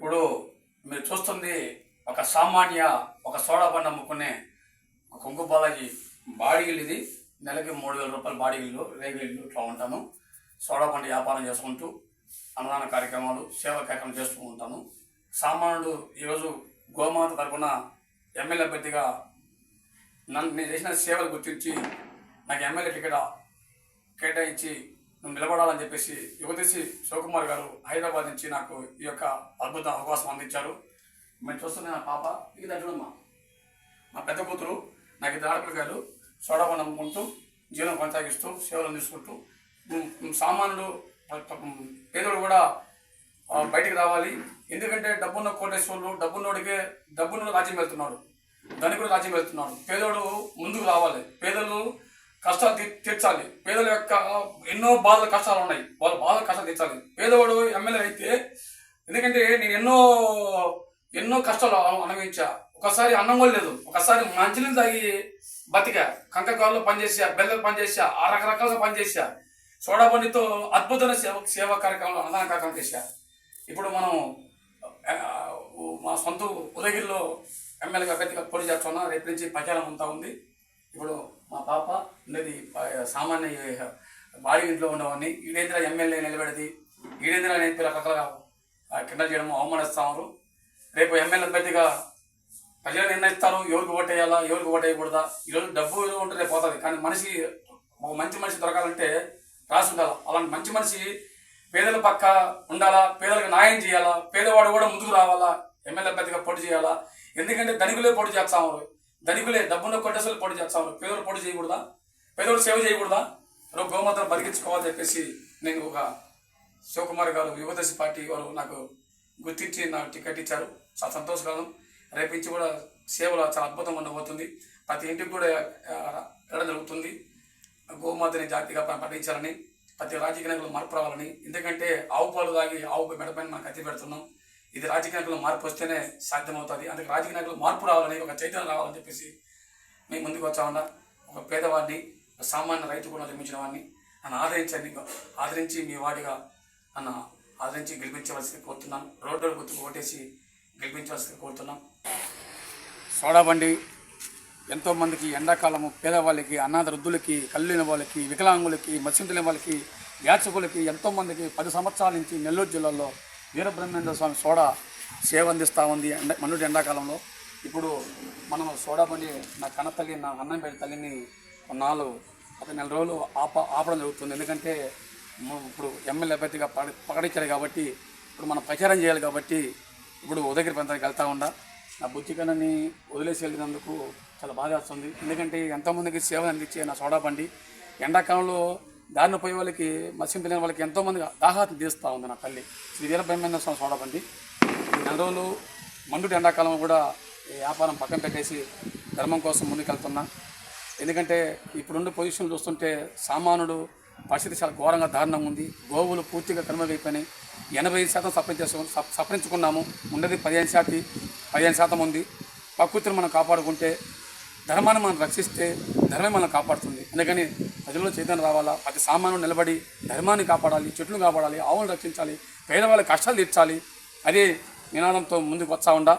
ఇప్పుడు మీరు చూస్తుంది ఒక సామాన్య ఒక సోడా బండి అమ్ముకునే ఒక కొంగు బాలాజీ బాడీగిల్ ఇది. నెలకి మూడు వేల రూపాయలు బాడీగిల్లు రేగిల్లు ఇట్లా ఉంటాను. సోడా బండి వ్యాపారం చేసుకుంటూ అన్నదాన కార్యక్రమాలు సేవా కార్యక్రమం చేస్తూ ఉంటాను. సామాన్యుడు ఈరోజు గోమాత తరపున ఎమ్మెల్యే అభ్యర్థిగా నన్ను నేను చేసిన సేవలు గుర్తించి నాకు ఎమ్మెల్యే టికెట్ కేటాయించి నిలబడాలని చెప్పేసి యువతేసి శివకుమార్ గారు హైదరాబాద్ నుంచి నాకు ఈ యొక్క అద్భుత అవకాశం అందించారు. మేము చూస్తున్న నా పాప ఇది దగ్గరమ్మా మా పెద్ద కూతురు నాకు ఇద్దరు ఆడపిల్లగారు సోడాపండు అమ్ముకుంటూ జీవనం కొనసాగిస్తూ సేవలు అందిస్తుంటూ సామాన్లు సామాన్యుడు పేదోడు కూడా బయటికి రావాలి. ఎందుకంటే డబ్బున్న కోటేశ్వరుడు డబ్బున్నోడికే డబ్బున్న రాజ్యం వెళ్తున్నాడు. ధనికుడు రాజ్యం వెళ్తున్నాడు. పేదోడు ముందుకు రావాలి. తీర్చాలి పేదల యొక్క ఎన్నో బాధల కష్టాలు ఉన్నాయి. వాళ్ళ బాధల కష్టాలు తీర్చాలి పేదవాడు ఎమ్మెల్యే అయితే ఎందుకంటే నేను ఎన్నో ఎన్నో కష్టాలు అనుభవించా. ఒకసారి అన్నం కూడా లేదు. ఒకసారి మంచినీళ్ళు తాగి బతికా కంకకాల్లో పనిచేసా బెల్లం పనిచేసా ఆ రకరకాలుగా పనిచేసా. సోడాబండితో అద్భుతమైన సేవ సేవా కార్యక్రమాలు అన్నదాన కార్యక్రమం చేశా. ఇప్పుడు మనం మా సొంత ఉదయగిరిలో ఎమ్మెల్యేగా అభ్యర్థిగా పోటీ చేస్తున్నా. రేపు నుంచి ప్రచారం అంతా ఉంది. ఇప్పుడు మా పాప ఉన్నది సామాన్య బాడీ ఇంట్లో ఉండేవాడిని ఈడేంద్ర ఎమ్మెల్యే నిలబెడది ఈడేంద్ర అనేది రకరకాలుగా ఆ, కింద చేయడము అవమానిస్తాము రేపు ఎమ్మెల్యే అభ్యర్థిగా ప్రజలు నిర్ణయిస్తారు. ఎవరికి ఓట్ వేయాలా ఎవరికి ఓట్ వేయకూడదా? ఈరోజు డబ్బు ఏదో ఉంటుంది పోతుంది. కానీ మనిషి ఒక మంచి మనిషి దొరకాలంటే రాసి ఉండాలి అలాంటి మంచి మనిషి పేదల పక్క ఉండాలా? పేదలకు న్యాయం చేయాలా? పేదవాడు కూడా ముందుకు రావాలా? ఎమ్మెల్యే అభ్యర్థిగా పోటీ చేయాలా? ఎందుకంటే ధనికులే పోటీ చేస్తాము ధనికులే డబ్బున్న కొట్టేసలు పొడి చేస్తాను పేదలు పొడి చేయకూడదా? పేదోడు సేవ చేయకూడదా? రేపు గోమాతను బరిగించుకోవాలని చెప్పేసి నేను ఒక శివకుమార్ గారు యువదశి పార్టీ వారు నాకు గుర్తించి నాకు టికెట్ ఇచ్చారు. చాలా సంతోషకరం. రేపు ఇచ్చి కూడా సేవలు చాలా అద్భుతంగా ఉండబోతుంది. ప్రతి ఇంటికి కూడా ఎడ జరుగుతుంది. గోమాతని జాతిగా పఠించాలని ప్రతి రాజకీయ నాయకులు మార్పు రావాలని. ఎందుకంటే ఆవు పాలు తాగి ఆవు మెడపైన మనం అతి పెడుతున్నాం. ఇది రాజకీయ నాయకులు మార్పు వస్తేనే సాధ్యమవుతుంది. అందుకే రాజకీయ నాయకులు మార్పు రావాలని ఒక చైతన్యం రావాలని చెప్పేసి మేము ముందుకు వచ్చామన్నా ఒక పేదవాడిని సామాన్య రైతు కూడా నిర్మించిన వాడిని నన్ను ఆదరించండి ఆదరించి మీ వాడిగా నన్ను ఆదరించి గెలిపించవలసి కోరుతున్నాను. రోడ్డు గుర్తుకు ఓటేసి గెలిపించవలసి కోరుతున్నాం. సోడా బండి ఎంతోమందికి ఎండాకాలము పేదవాళ్ళకి అనాథ వృద్ధులకి కళ్ళిన వాళ్ళకి వికలాంగులకి మత్స్యంతులైన వాళ్ళకి యాచకులకి ఎంతోమందికి పది సంవత్సరాల నుంచి నెల్లూరు జిల్లాలో వీరబ్రహ్మేంద్ర స్వామి సోడా సేవ అందిస్తూ ఉంది ఎండ మన్నుడి ఎండాకాలంలో. ఇప్పుడు మనం సోడా బండి నా కన్నతల్లి నా అన్నంపేట తల్లిని కొన్నాళ్ళు ఒక నెల రోజులు ఆప ఆపడం జరుగుతుంది. ఎందుకంటే ఇప్పుడు ఎమ్మెల్యే అభ్యర్థిగా ప్రక- ప్రకటించారు కాబట్టి ఇప్పుడు మనం ప్రచారం చేయాలి కాబట్టి ఇప్పుడు ఉదయగిరి ప్రాంతానికి వెళ్తా ఉండా నా బుద్ధికన్నని వదిలేసి వెళ్ళినందుకు చాలా బాధ వస్తుంది ఎందుకంటే ఎంతోమందికి సేవ అందించే నా సోడా బండి ఎండాకాలంలో దారిన పోయే వాళ్ళకి మత్స్యం తెలియని వాళ్ళకి ఎంతోమంది దాహాతం తీస్తూ ఉంది నా తల్లి శ్రీ వీరబ్రహ్మేంద్ర స్వామి చూడబండి నెల రోజులు మండుటి ఎండాకాలం కూడా ఈ వ్యాపారం పక్కన పెట్టేసి ధర్మం కోసం ముందుకెళ్తున్నా. ఎందుకంటే ఇప్పుడున్న పొజిషన్ చూస్తుంటే సామానుడు పరిస్థితి చాలా ఘోరంగా దారుణంగా ఉంది. గోవులు పూర్తిగా కనుమరుగైపోయినాయి. ఎనభై శాతం సఫరించేసు సఫ- సఫరించుకున్నాము ఉండేది పదిహేను శాతం పదిహేను శాతం ఉంది. ప్రకృతిని మనం కాపాడుకుంటే ధర్మాన్ని మనం రక్షిస్తే ధర్మే మనం కాపాడుతుంది. అందుకని ప్రజల్లో చైతన్యం రావాలా? ప్రతి సామాను నిలబడి ధర్మాన్ని కాపాడాలి చెట్లు కాపాడాలి ఆవులను రక్షించాలి పేదవాళ్ళ కష్టాలు తీర్చాలి. అదే నినాదంతో ముందుకు వచ్చా ఉండా.